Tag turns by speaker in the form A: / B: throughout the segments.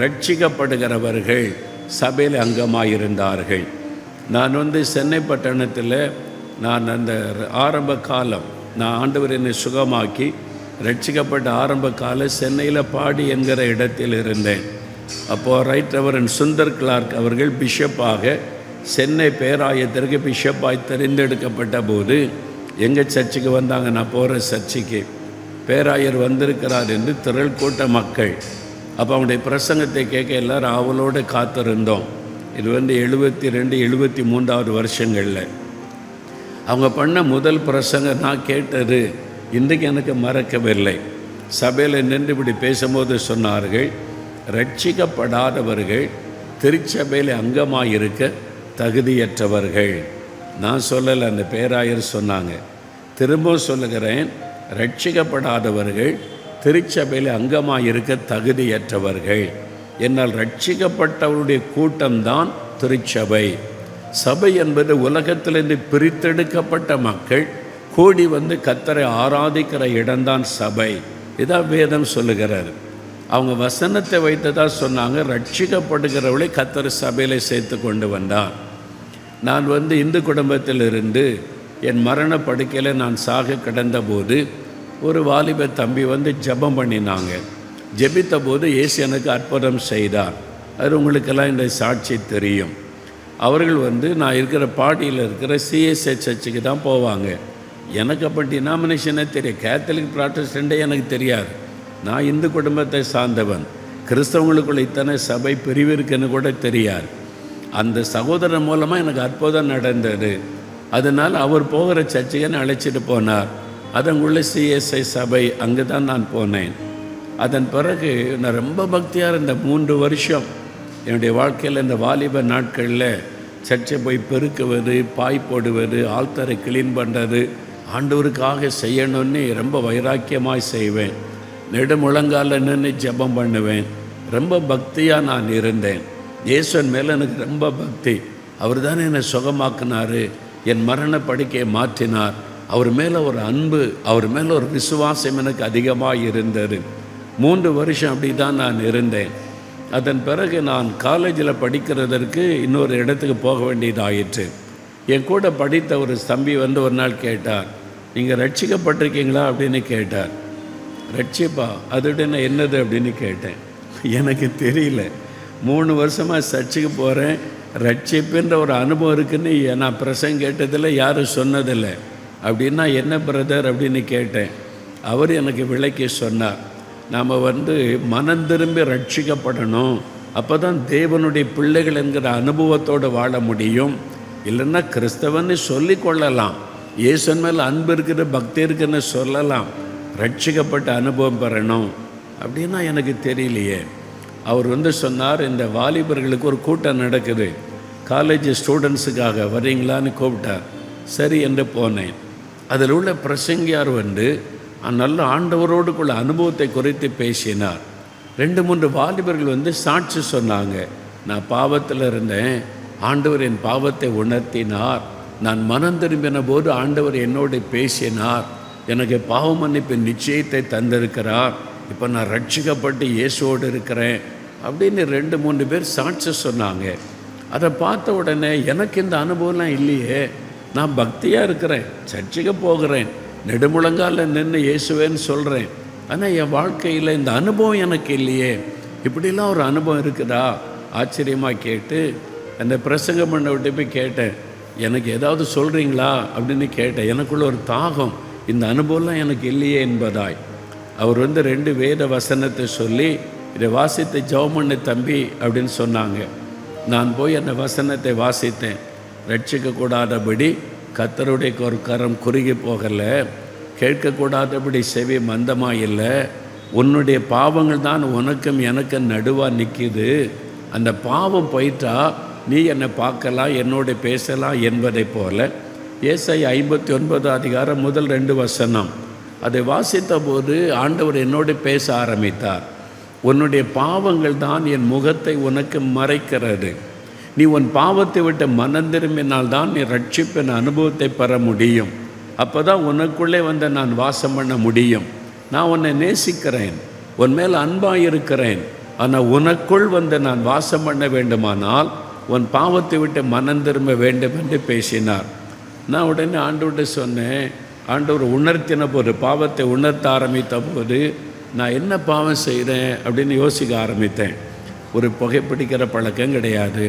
A: ரட்சிக்கப்படுகிறவர்கள் சபையில் அங்கமாயிருந்தார்கள். நான் வந்து சென்னை பட்டணத்தில் நான் அந்த ஆரம்ப காலம் நான் ஆண்டவர் என்னை சுகமாக்கி ரட்சிக்கப்பட்ட ஆரம்ப கால சென்னையில் பாடி என்கிற இடத்தில் இருந்தேன். அப்போது ரைட் ரெவரன் சுந்தர் கிளார்க் அவர்கள் பிஷப்பாக சென்னை பேராயத்திற்கு பிஷப்பாய் தெரிந்தெடுக்கப்பட்ட போது எங்கள் சர்ச்சுக்கு வந்தாங்க. நான் போகிற சர்ச்சுக்கு பேராயர் வந்திருக்கிறார் என்று திரள் கூட்ட மக்கள் அப்போ அவனுடைய பிரசங்கத்தை கேட்க எல்லோரும் அவளோடு காத்திருந்தோம். இது வந்து எழுபத்தி ரெண்டு எழுபத்தி மூன்றாவது வருஷங்களில். அவங்க பண்ண முதல் பிரசங்கம் நான் கேட்டது இன்றைக்கு எனக்கு மறக்கவில்லை. சபையில் நின்று இப்படி பேசும்போது சொன்னார்கள் ரட்சிக்கப்படாதவர்கள் திருச்சபையில் அங்கமாக இருக்க தகுதியற்றவர்கள். நான் சொல்லலை அந்த பேராயர் சொன்னாங்க. திரும்பவும் சொல்லுகிறேன் ரட்சிக்கப்படாதவர்கள் திருச்சபையில் அங்கமாக இருக்க தகுதியற்றவர்கள். என்னால் ரட்சிக்கப்பட்டவருடைய கூட்டம்தான் திருச்சபை. சபை என்பது உலகத்திலிருந்து பிரித்தெடுக்கப்பட்ட மக்கள் கூடி வந்து கத்தரை ஆராதிக்கிற இடம்தான் சபை. இதான் வேதம் சொல்லுகிறார். அவங்க வசனத்தை வைத்ததா சொன்னாங்க ரட்சிக்கப்படுகிறவளை கத்தர் சபையில் சேர்த்து கொண்டு வந்தார். நான் வந்து இந்து குடும்பத்திலிருந்து என் மரண படுக்கையில் நான் சாக கிடந்தபோது ஒரு வாலிப தம்பி வந்து ஜெபம் பண்ணினாங்க. ஜெபித்த போது இயேசு எனக்கு அற்புதம் செய்தார். அது உங்களுக்கெல்லாம் இந்த சாட்சி தெரியும். அவர்கள் வந்து நான் இருக்கிற பாட்டியில் இருக்கிற சிஎஸ்ஐ சர்ச்சுக்கு தான் போவாங்க. எனக்கு அப்போ டினாமினேஷனே தெரியும் கேத்தலிக் ப்ராட்டஸ்டண்ட்டே எனக்கு தெரியாது. நான் இந்து குடும்பத்தை சார்ந்தவன். கிறிஸ்தவங்களுக்குள்ள இத்தனை சபை பிரிவு இருக்குன்னு கூட தெரியாது. அந்த சகோதரன் மூலமாக எனக்கு அற்புதம் நடந்தது. அதனால் அவர் போகிற சர்ச்சுக்கு அழைச்சிட்டு போனார். அதங்குள்ள சிஎஸ்ஐ சபை அங்கே தான் நான் போனேன். அதன் பிறகு நான் ரொம்ப பக்தியாக இருந்த மூன்று வருஷம். என்னுடைய வாழ்க்கையில் இந்த வாலிப நாட்களில் சர்ச்சை போய் பெருக்குவது பாய் போடுவது ஆழ்த்தரை கிளீன் பண்ணுறது ஆண்டவருக்காக செய்யணும்னு ரொம்ப வைராக்கியமாக செய்வேன். நெடுமுழங்கால நின்று ஜெபம் பண்ணுவேன். ரொம்ப பக்தியாக நான் இருந்தேன். இயேசுவன் மேலே எனக்கு ரொம்ப பக்தி. அவர் தானே என்னை சுகமாக்கினார். என் மரண படுக்கையை மாற்றினார். அவர் மேலே ஒரு அன்பு அவர் மேலே ஒரு விசுவாசம் எனக்கு அதிகமாக இருந்தது. மூன்று வருஷம் அப்படி தான் நான் இருந்தேன். அதன் பிறகு நான் காலேஜில் படிக்கிறதற்கு இன்னொரு இடத்துக்கு போக வேண்டியதாயிற்று. என் கூட படித்த ஒரு தம்பி வந்து ஒரு நாள் கேட்டார் நீங்கள் ரட்சிக்கப்பட்டிருக்கீங்களா? அப்படின்னு கேட்டார். ரட்சிப்பா அதோட நான் என்னது? அப்படின்னு கேட்டேன். எனக்கு தெரியல. மூணு வருஷமாக சர்ச்சுக்கு போகிறேன் ரட்சிப்புன்ற ஒரு அனுபவம் இருக்குன்னு நான் பிரசங்க கேட்டதில்லை யாரும் சொன்னதில்லை. அப்படின்னா என்ன பிரதர் அப்படின்னு கேட்டேன். அவர் எனக்கு விளக்கி சொன்னார் நாம் வந்து மனம் திரும்பி ரட்சிக்கப்படணும். அப்போ தான் தேவனுடைய பிள்ளைகள் என்கிற அனுபவத்தோடு வாழ முடியும். இல்லைன்னா கிறிஸ்தவன்னு சொல்லி கொள்ளலாம். இயேசன் மேலே அன்பு இருக்கிற பக்தி இருக்குன்னு சொல்லலாம். ரட்சிக்கப்பட்ட அனுபவம் பெறணும். அப்படின்னா எனக்கு தெரியலையே. அவர் வந்து சொன்னார் இந்த வாலிபர்களுக்கு ஒரு கூட்டம் நடக்குது. காலேஜ் ஸ்டூடெண்ட்ஸுக்காக வரீங்களான்னு கூப்பிட்டார். சரி என்று போனேன். அதில் உள்ள பிரசங்கியார் வந்து நல்ல ஆண்டவரோடுக்குள்ள அனுபவத்தை குறைத்து பேசினார். ரெண்டு மூன்று வாலிபர்கள் வந்து சாட்சி சொன்னாங்க நான் பாவத்தில் இருந்தேன் ஆண்டவர் என் பாவத்தை உணர்த்தினார். நான் மனம் திரும்பின போது ஆண்டவர் என்னோடு பேசினார். எனக்கு பாவ மன்னிப்பு நிச்சயத்தை தந்திருக்கிறார். இப்போ நான் ரட்சிக்கப்பட்டு இயேசுவோடு இருக்கிறேன். அப்படின்னு ரெண்டு மூணு பேர் சாட்சி சொன்னாங்க. அதை பார்த்த உடனே எனக்கு இந்த அனுபவம்லாம் இல்லையே. நான் பக்தியாக இருக்கிறேன் சர்ச்சுக்கு போகிறேன் நெடுமுழங்கால நின்று இயேசுவேன்னு சொல்கிறேன் ஆனால் என் வாழ்க்கையில் இந்த அனுபவம் எனக்கு இல்லையே. இப்படிலாம் ஒரு அனுபவம் இருக்குதா? ஆச்சரியமாக கேட்டு அந்த பிரசங்கம் பண்ண விட்டு போய் கேட்டேன். எனக்கு ஏதாவது சொல்கிறீங்களா அப்படின்னு கேட்டேன். எனக்குள்ள ஒரு தாகம் இந்த அனுபவம்லாம் எனக்கு இல்லையே என்பதாய். அவர் வந்து ரெண்டு வேத வசனத்தை சொல்லி இதை வாசித்து ஜவமண்ணு தம்பி அப்படின்னு சொன்னாங்க. நான் போய் அந்த வசனத்தை வாசித்தேன். ரட்சிக்கக்கூடாதபடி கத்தருடைய ஒரு கரம் குறுகி போகலை. கேட்கக்கூடாதபடி செவி மந்தமாக இல்லை உன்னுடைய பாவங்கள் தான் உனக்கும் எனக்கும் நடுவாக நிற்கிது அந்த பாவம் போயிட்டா நீ என்னை பார்க்கலாம் என்னோட பேசலாம் என்பதைப் போல. ஏசை ஐம்பத்தி ஒன்பது அதிகாரம் முதல் ரெண்டு வசனம். அதை வாசித்த போது ஆண்டவர் என்னோடு பேச ஆரம்பித்தார். உன்னுடைய பாவங்கள் தான் என் முகத்தை உனக்கு மறைக்கிறது. நீ உன் பாவத்தை விட்டு மனம் திரும்பினால் தான் நீ ரட்சிப்பின் அனுபவத்தை பெற முடியும். அப்போ தான் உனக்குள்ளே வந்து நான் வாசம் பண்ண முடியும். நான் உன்னை நேசிக்கிறேன். உன் மேல் அன்பாக இருக்கிறேன். ஆனால் உனக்குள் வந்து நான் வாசம் பண்ண வேண்டுமானால் உன் பாவத்தை விட்டு மனம் திரும்ப வேண்டும் என்று பேசினார். நான் உடனே ஆண்டவர்கிட்ட சொன்னேன் ஆண்டவர் உணர்த்தின போது பாவத்தை உணர்த்த ஆரம்பித்த போது நான் என்ன பாவம் செய்கிறேன் அப்படின்னு யோசிக்க ஆரம்பித்தேன். ஒரு புகைப்பிடிக்கிற பழக்கம் கிடையாது.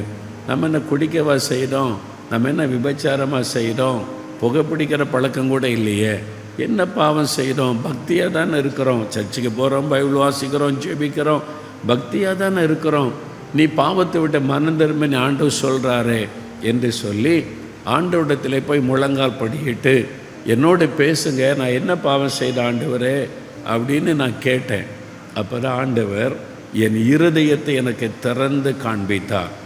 A: நம்ம என்ன குடிக்கவா செய்கிறோம் நம்ம என்ன விபச்சாரமாக செய்கிறோம் புகைப்பிடிக்கிற பழக்கம் கூட இல்லையே. என்ன பாவம் செய்கிறோம் பக்தியாக தானே இருக்கிறோம். சர்ச்சுக்கு போகிறோம் பைபிள் வாசிக்கிறோம் ஜெபிக்கிறோம். பக்தியாக தானே இருக்கிறோம். நீ பாவத்தை விட்டு மனம் நீ ஆண்டவர் சொல்கிறாரே என்று சொல்லி ஆண்டவரிடத்தில் போய் முழங்கால் படிக்கிட்டு என்னோட பேசுங்க நான் என்ன பாவம் செய்த ஆண்டவரே? அப்படின்னு நான் கேட்டேன். அப்போ தான் ஆண்டவர் என் இருதயத்தை எனக்கு திறந்து காண்பித்தார்.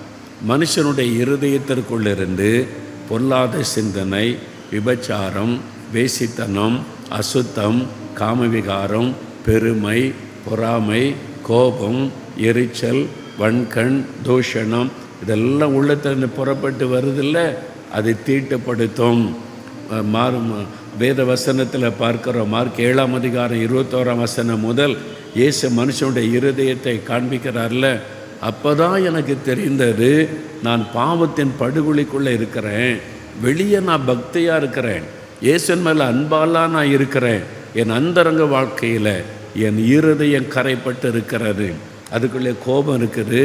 A: மனுஷனுடைய இருதயத்திற்குள்ளிருந்து பொல்லாத சிந்தனை விபச்சாரம் வேசித்தனம் அசுத்தம் காமவிகாரம் பெருமை பொறாமை கோபம் எரிச்சல் வன்கண் தூஷணம் இதெல்லாம் உள்ளத்திலிருந்து புறப்பட்டு வருதில்ல? அதை தீட்டுப்படுத்தும். மாறும் வேத வசனத்தில் பார்க்குறோம். மார்க் ஏழாம் அதிகாரம் இருபத்தோராம் வசனம் முதல் இயேசு மனுஷனுடைய இருதயத்தை காண்பிக்கிறார்ல. அப்போ தான் எனக்கு தெரிந்தது நான் பாவத்தின் படுகொலிக்குள்ளே இருக்கிறேன். வெளியே நான் பக்தியாக இருக்கிறேன். இயேசன் மேலே அன்பாலாம் நான் இருக்கிறேன். என் அந்தரங்க வாழ்க்கையில் என் இருதயம் கரைப்பட்டு இருக்கிறது. அதுக்குள்ளே கோபம் இருக்குது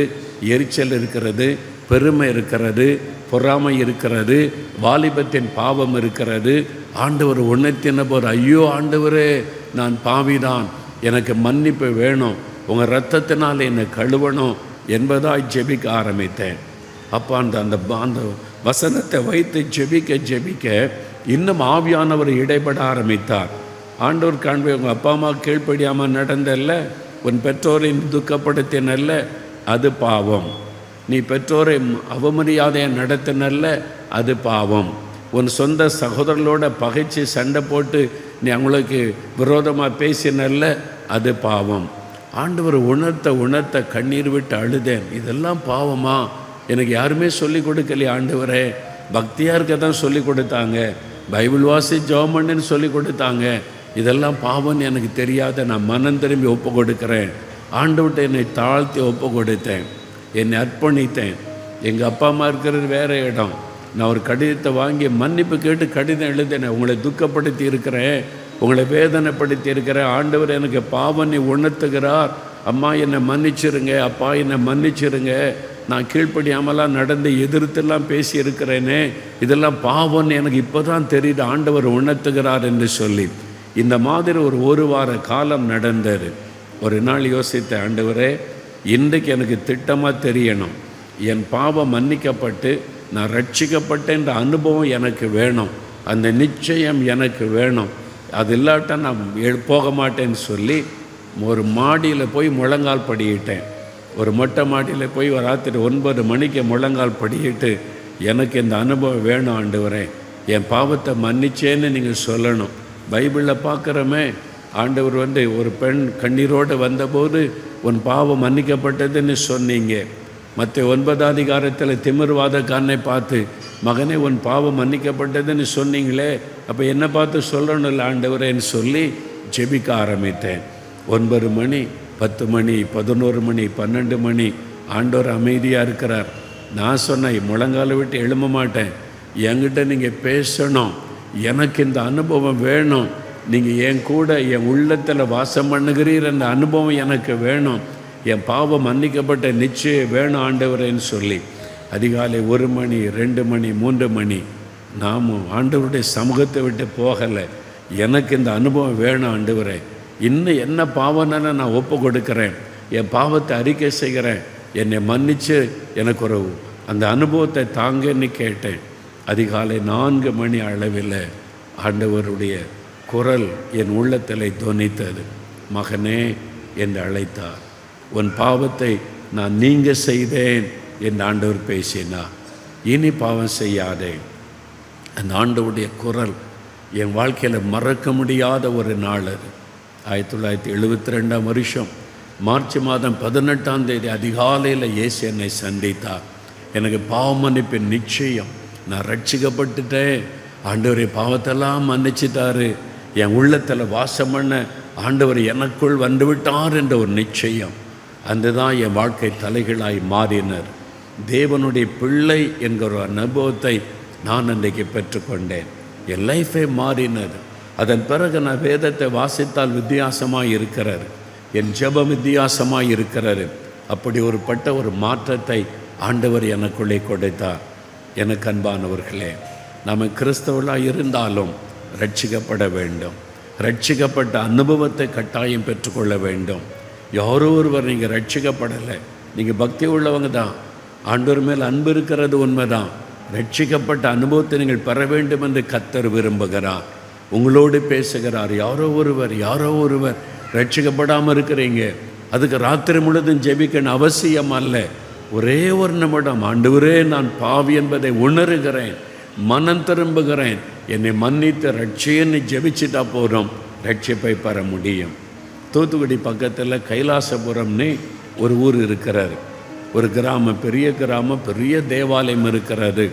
A: எரிச்சல் இருக்கிறது பெருமை இருக்கிறது பொறாமை இருக்கிறது வாலிபத்தின் பாவம் இருக்கிறது. ஆண்டவர் உணர்த்தின போர் ஐயோ ஆண்டவரே நான் பாவிதான். எனக்கு மன்னிப்பு வேணும். உங்கள் ரத்தத்தினால் என்னை கழுவணும். என்பதாய் ஜெபிக்க ஆரம்பித்தேன். அப்போ அந்த அந்த அந்த வசனத்தை வைத்து ஜெபிக்க ஜெபிக்க இன்னும் ஆவியானவர் இடைப்பட ஆரம்பித்தார். ஆண்டோர் காண்பை உங்கள் அப்பா அம்மா கீழ்ப்படியாமல் நடந்தல்ல உன் பெற்றோரை துக்கப்படுத்தினல்ல அது பாவம். நீ பெற்றோரை அவமரியாதையை நடத்தினல்ல அது பாவம். உன் சொந்த சகோதரர்களோட பகைச்சு சண்டை போட்டு நீ அவங்களுக்கு விரோதமாக பேசினல்ல அது பாவம். ஆண்டவர் உணர்த்த உணர்த்த கண்ணீர் விட்டு அழுதேன். இதெல்லாம் பாவமா? எனக்கு யாருமே சொல்லி கொடுக்கலையே ஆண்டவரே. பக்தியாக இருக்க தான் சொல்லி கொடுத்தாங்க. பைபிள் வாசி ஜோமன்னு சொல்லி கொடுத்தாங்க. இதெல்லாம் பாவம்னு எனக்கு தெரியாத நான் மனம் திரும்பி ஒப்பு கொடுக்குறேன். ஆண்டவர்கிட்ட என்னை தாழ்த்தி ஒப்பு கொடுத்தேன். என்னை அர்ப்பணித்தேன். எங்கள் அப்பா அம்மா இருக்கிறது வேறு இடம். நான் ஒரு கடிதத்தை வாங்கி மன்னிப்பு கேட்டு கடிதம் எழுதினேன். உங்களை துக்கப்படுத்தி இருக்கிறேன். உங்களை வேதனைப்படுத்தி இருக்கிற ஆண்டவர் எனக்கு பாவம் நீ உணர்த்துகிறார். அம்மா என்னை மன்னிச்சிருங்க. அப்பா என்னை மன்னிச்சிருங்க. நான் கீழ்ப்படியாமலாம் நடந்து எதிர்த்தெல்லாம் பேசி இருக்கிறேனே இதெல்லாம் பாவம்னு எனக்கு இப்போ தான் தெரியுது. ஆண்டவர் உணர்த்துகிறார் என்று சொல்லி. இந்த மாதிரி ஒரு ஒரு வார காலம் நடந்தது. ஒரு நாள் யோசித்த ஆண்டவரே இன்றைக்கு எனக்கு திட்டமாக தெரியணும். என் பாவம் மன்னிக்கப்பட்டு நான் ரட்சிக்கப்பட்டேன்ற அனுபவம் எனக்கு வேணும். அந்த நிச்சயம் எனக்கு வேணும். அது இல்லாட்டா நான் எழு- போக மாட்டேன்னு சொல்லி ஒரு மாடியில் போய் முழங்கால் படியிட்டேன். ஒரு மொட்டை மாடியில் போய் ஒரு ராத்திரி ஒன்பது மணிக்கு முழங்கால் படியிட்டு எனக்கு இந்த அனுபவம் வேணும் ஆண்டவரே. என் பாவத்தை மன்னிச்சேன்னு நீங்கள் சொல்லணும். பைபிளில் பார்க்குறோமே ஆண்டவர் வந்து ஒரு பெண் கண்ணீரோடு வந்தபோது உன் பாவம் மன்னிக்கப்பட்டதுன்னு சொன்னீங்க. மற்ற ஒன்பதாம் அதிகாரத்தில் திமிர்வாதக்காரனை பார்த்து மகனே உன் பாவம் மன்னிக்கப்பட்டதுன்னு சொன்னீங்களே அப்போ என்னை பார்த்து சொல்லணும்ல ஆண்டவரேன்னு சொல்லி ஜெபிக்க ஆரம்பித்தேன். ஒன்பது மணி பத்து மணி பதினோரு மணி பன்னெண்டு மணி ஆண்டவர் அமைதியாக இருக்கிறார். நான் சொன்னேன் முழங்கால விட்டு எழும்ப மாட்டேன். என்கிட்ட நீங்கள் பேசணும். எனக்கு இந்த அனுபவம் வேணும். நீங்கள் என் கூட என் உள்ளத்தில் வாசம் பண்ணுகிறீர் அந்த அனுபவம் எனக்கு வேணும். என் பாவம் மன்னிக்கப்பட்ட நிச்சயம் வேணும் ஆண்டவரேன்னு சொல்லி அதிகாலை ஒரு மணி ரெண்டு மணி மூன்று மணி நாமும் ஆண்டவருடைய சமூகத்தை விட்டு போகலை. எனக்கு இந்த அனுபவம் வேணும் ஆண்டவரே. இன்னும் என்ன பாவம்னா நான் ஒப்பு கொடுக்குறேன். என் பாவத்தை அறிக்கை செய்கிறேன். என்னை மன்னித்து எனக்கு ஒரு அந்த அனுபவத்தை தாங்கன்னு கேட்டேன். அதிகாலை நான்கு மணி அளவில் ஆண்டவருடைய குரல் என் உள்ளத்தில் தொனித்தது மகனே என்று அழைத்தார். உன் பாவத்தை நான் நீங்க செய்தேன் என்று ஆண்டவர் பேசினார். இனி பாவம் செய்யாதே. அந்த ஆண்டவுடைய குரல் என் வாழ்க்கையில் மறக்க முடியாத ஒரு நாள் அது. ஆயிரத்தி தொள்ளாயிரத்தி எழுபத்தி ரெண்டாம் வருஷம் மார்ச் மாதம் பதினெட்டாம் தேதி அதிகாலையில் இயேசு என்னை சந்தித்தார். எனக்கு பாவ மன்னிப்பின் நிச்சயம். நான் ரட்சிக்கப்பட்டுட்டேன் ஆண்டவரை பாவத்தெல்லாம் மன்னிச்சிட்டாரு. என் உள்ளத்தில் வாசம் பண்ண ஆண்டவர் எனக்குள் வந்துவிட்டார் என்ற ஒரு நிச்சயம். அதுதான் என் வாழ்க்கை தலைகளாய் மாறினர். தேவனுடைய பிள்ளை என்கிற அனுபவத்தை நான் அன்றைக்கு பெற்றுக்கொண்டேன். என் லைஃபே மாறினது. அதன் பிறகு நான் வேதத்தை வாசித்தால் வித்தியாசமாக இருக்கிறார் என் ஜபம் வித்தியாசமாக இருக்கிறார் அப்படி ஒரு பட்ட ஒரு மாற்றத்தை ஆண்டவர் எனக்குள்ளே கொடுத்தார். எனக்கு அன்பானவர்களே நாம் கிறிஸ்தவர்களாக இருந்தாலும் ரட்சிக்கப்பட வேண்டும். ரட்சிக்கப்பட்ட அனுபவத்தை கட்டாயம் பெற்றுக்கொள்ள வேண்டும். யாரோ ஒருவர் நீங்கள் ரட்சிக்கப்படலை. நீங்கள் பக்தி உள்ளவங்க தான். ஆண்டோர் மேல் அன்பு இருக்கிறது உண்மை தான் ரட்சிக்கப்பட்ட அனுபவத்தை நீங்கள் பெற வேண்டும் என்று கத்தர் விரும்புகிறார். உங்களோடு பேசுகிறார். யாரோ ஒருவர் யாரோ ஒருவர் ரட்சிக்கப்படாமல் இருக்கிறீங்க. அதுக்கு ராத்திரி முழுதும் ஜெபிக்கணும் அவசியம் அல்ல. ஒரே ஒரு நிமிடம். ஆண்டவரே நான் பாவி என்பதை உணர்கிறேன். மனம் திரும்புகிறேன். என்னை மன்னித்து ரட்சியன்னு ஜெபிச்சுட்டா போகிறோம் ரட்சிப்பை பெற முடியும். தூத்துக்குடி பக்கத்தில் கைலாசபுரம்னு ஒரு ஊர் இருக்கிறார். ஒரு கிராமம் பெரிய கிராமம் பெரிய தேவாலயம் இருக்கிறது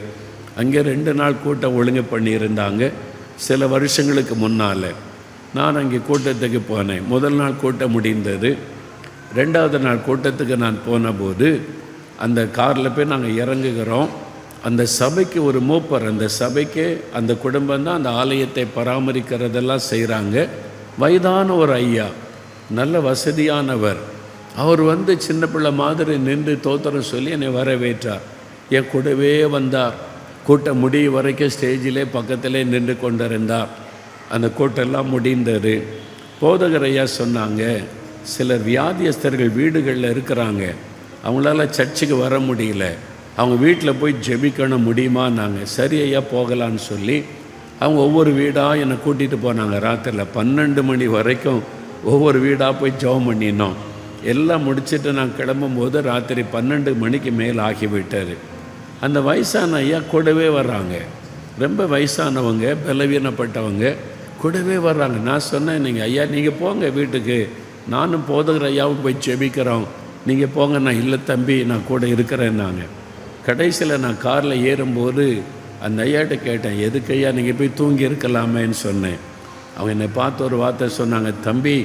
A: அங்கே ரெண்டு நாள் கூட்டம் ஒழுங்கு பண்ணியிருந்தாங்க. சில வருஷங்களுக்கு முன்னால் நான் அங்கே கூட்டத்துக்கு போனேன். முதல் நாள் கூட்டம் முடிந்தது. ரெண்டாவது நாள் கூட்டத்துக்கு நான் போனபோது அந்த காரில் போய் நாங்கள் இறங்குகிறோம். அந்த சபைக்கு ஒரு மூப்பர் அந்த சபைக்கு அந்த குடும்பம் தான் அந்த ஆலயத்தை பராமரிக்கிறதெல்லாம் செய்கிறாங்க வயதான ஒரு ஐயா. நல்ல வசதியானவர். அவர் வந்து சின்ன பிள்ளை மாதிரி நின்று தோத்திரம் சொல்லி என்னை வரவேற்றார். என் கூடவே வந்தார். கூட்டம் முடியும் வரைக்கும் ஸ்டேஜிலே பக்கத்திலே நின்று கொண்டிருந்தார். அந்த கூட்டெல்லாம் முடிந்தது. போதகர் ஐயா சொன்னாங்க சில வியாதியஸ்தர்கள் வீடுகளில் இருக்கிறாங்க. அவங்களால சர்ச்சுக்கு வர முடியல. அவங்க வீட்டில் போய் ஜெபிக்கணும் முடியுமா நாங்கள் சரி ஐயா போகலான்னு சொல்லி அவங்க ஒவ்வொரு வீடாக என்னை கூட்டிகிட்டு போனாங்க. ராத்திரியில் பன்னெண்டு மணி வரைக்கும் ஒவ்வொரு வீடாக போய் ஜெபம் பண்ணினோம். எல்லாம் முடிச்சுட்டு நான் கிளம்பும்போது ராத்திரி பன்னெண்டு மணிக்கு மேல் ஆகிவிட்டார் அந்த வயசான ஐயா கூடவே வர்றாங்க. ரொம்ப வயசானவங்க பலவீனப்பட்டவங்க கூடவே வர்றாங்க. நான் சொன்னேன் நீங்கள் ஐயா நீங்கள் போங்க வீட்டுக்கு. நானும் போதுகிற ஐயாவும் போய் ஜெபிக்கிறோம். நீங்கள் போங்க நான் இல்லை தம்பி நான் கூட இருக்கிறேன் நாங்கள் கடைசியில் நான் காரில் ஏறும்போது அந்த ஐயாட்ட கேட்டேன் எதுக்கு ஐயா நீங்கள் போய் தூங்கி இருக்கலாமேன்னு சொன்னேன். அவங்க என்னை பார்த்து ஒரு வார்த்தை சொன்னாங்க தம்பி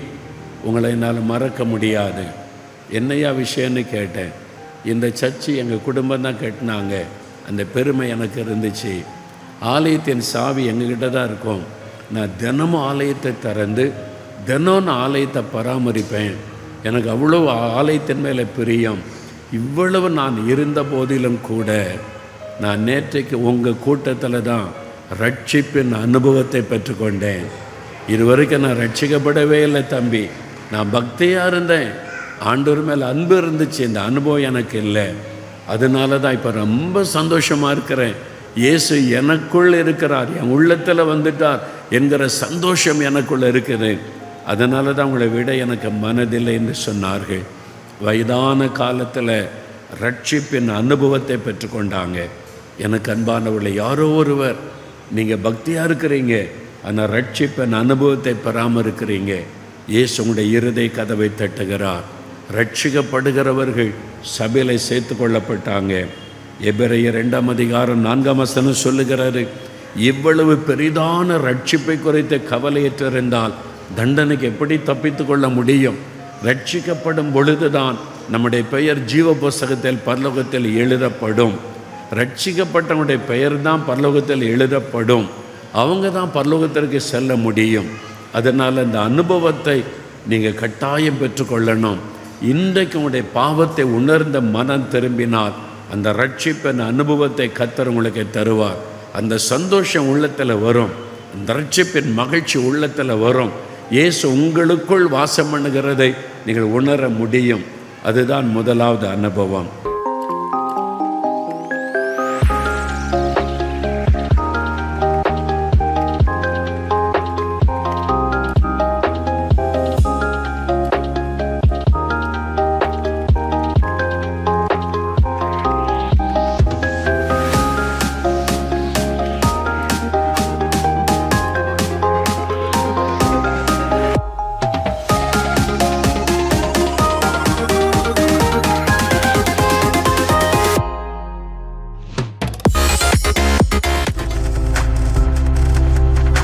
A: உங்களை என்னால் மறக்க முடியாது. என்னையா விஷயம்னு கேட்டேன். இந்த சர்ச்சு எங்கள் குடும்பம் தான் கட்டினாங்க. அந்த பெருமை எனக்கு இருந்துச்சு. ஆலயத்தின் சாவி எங்ககிட்ட தான் இருக்கும். நான் தினமும் ஆலயத்தை திறந்து தினம் நான் ஆலயத்தை பராமரிப்பேன். எனக்கு அவ்வளோ ஆலயத்தின் மேலே பிரியம். இவ்வளவு நான் இருந்த போதிலும் கூட நான் நேற்றைக்கு உங்கள் கூட்டத்தில் தான் ரட்சிப்பின் அனுபவத்தை பெற்றுக்கொண்டேன். இதுவரைக்கும் நான் ரட்சிக்கப்படவே இல்லை தம்பி. நான் பக்தியாக இருந்தேன். ஆண்டவர் மேலே அன்பு இருந்துச்சு. இந்த அனுபவம் எனக்கு இல்லை. அதனால தான் இப்போ ரொம்ப சந்தோஷமாக இருக்கிறேன். இயேசு எனக்குள் இருக்கிறார். என் உள்ளத்தில் வந்துட்டார் என்கிற சந்தோஷம் எனக்குள்ளே இருக்குது. அதனால தான் உங்களை விட எனக்கு மனதில்லை என்று சொன்னார்கள். வயதான காலத்தில் ரட்சிப்பின் அனுபவத்தை பெற்றுக்கொண்டாங்க. எனக்கு அன்பானவர்களை யாரோ ஒருவர் நீங்கள் பக்தியாக இருக்கிறீங்க. அந்த ரட்சிப்பின் அனுபவத்தை பெறாமல் இருக்கிறீங்க இயேசு உங்களுடைய இருதை கதவை தட்டுகிறார். ரட்சிக்கப்படுகிறவர்கள் சபையில் சேர்த்து கொள்ளப்பட்டாங்க. எபிரைய ரெண்டாம் அதிகாரம் நான்காம் வசனம் சொல்லுகிறாரு இவ்வளவு பெரிதான ரட்சிப்பை குறைத்த கவலையற்றிருந்தால் தண்டனைக்கு எப்படி தப்பித்து கொள்ள முடியும்? ரட்சிக்கப்படும் பொழுதுதான் நம்முடைய பெயர் ஜீவ புஸ்தகத்தில் பரலோகத்தில் எழுதப்படும். ரட்சிக்கப்பட்டவனுடைய பெயர் தான் பரலோகத்தில் எழுதப்படும். அவங்க தான் பரலோகத்திற்கு செல்ல முடியும். அதனால் அந்த அனுபவத்தை நீங்கள் கட்டாயம் பெற்றுக்கொள்ளணும். இன்றைக்கு உங்களுடைய பாவத்தை உணர்ந்த மனம் திரும்பினால் அந்த ரட்சிப்பின் அனுபவத்தை கத்தர் உங்களுக்கு தருவார். அந்த சந்தோஷம் உள்ளத்தில் வரும். அந்த ரட்சிப்பின் மகிழ்ச்சி உள்ளத்தில் வரும். இயேசு உங்களுக்குள் வாசம் பண்ணுகிறதை நீங்கள் உணர முடியும். அதுதான் முதலாவது அனுபவம்.